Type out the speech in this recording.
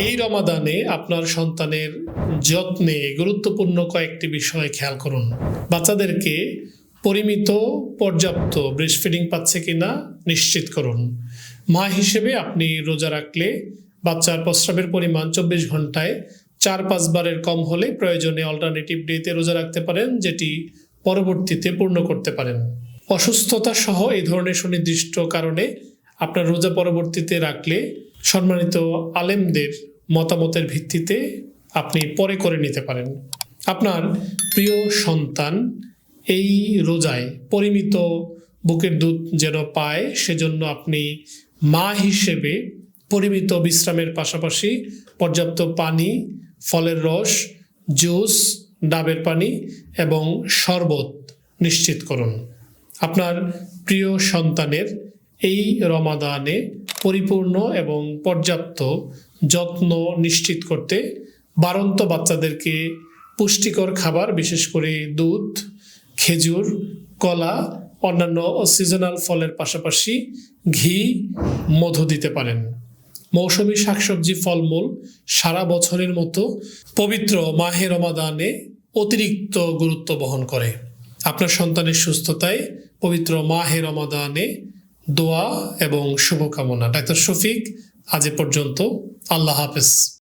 এই রমাদানে আপনার সন্তানের যত্নে গুরুত্বপূর্ণ কয়েকটি বিষয় খেয়াল করুন। বাচ্চাদেরকে পরিমিত, পর্যাপ্ত ব্রেস্ট ফিডিং পাচ্ছে কিনা নিশ্চিত করুন। মা হিসেবে আপনি রোজা রাখলে বাচ্চার প্রস্রাবের পরিমাণ চব্বিশ ঘন্টায় চার পাঁচবারের কম হলে প্রয়োজনে অল্টারনেটিভ ডেতে রোজা রাখতে পারেন, যেটি পরবর্তীতে পূর্ণ করতে পারেন। অসুস্থতা সহ এই ধরনের সুনির্দিষ্ট কারণে আপনার রোজা পরবর্তীতে রাখলে সম্মানিত আলেমদের মতামতের ভিত্তিতে আপনি পরে করে নিতে পারেন। আপনার প্রিয় সন্তান এই রোজায় পরিমিত বুকের দুধ যেন পায়, সেজন্য আপনি মা হিসেবে পরিমিত বিশ্রামের পাশাপাশি পর্যাপ্ত পানি, ফলের রস, জুস, ডাবের পানি এবং শরবত নিশ্চিত করুন। আপনার প্রিয় সন্তানের এই রমাদানে পরিপূর্ণ এবং পর্যাপ্ত যত্ন নিশ্চিত করতে বারন্ত বাচ্চাদেরকে পুষ্টিকর খাবার, বিশেষ করে দুধ, খেজুর, কলা, অন্যান্য সিজনাল ফলের পাশাপাশি ঘি, মধু দিতে পারেন। মৌসুমী শাকসবজি ফলমূল সারা বছরের মতো পবিত্র মাহে রমাদানে অতিরিক্ত গুরুত্ব বহন করে। আপনার সন্তানের সুস্থতায় পবিত্র মাহে রমাদানে দোয়া এবং শুভকামনা। ডাক্তার শফিক আজ এ পর্যন্ত। আল্লাহ হাফেজ।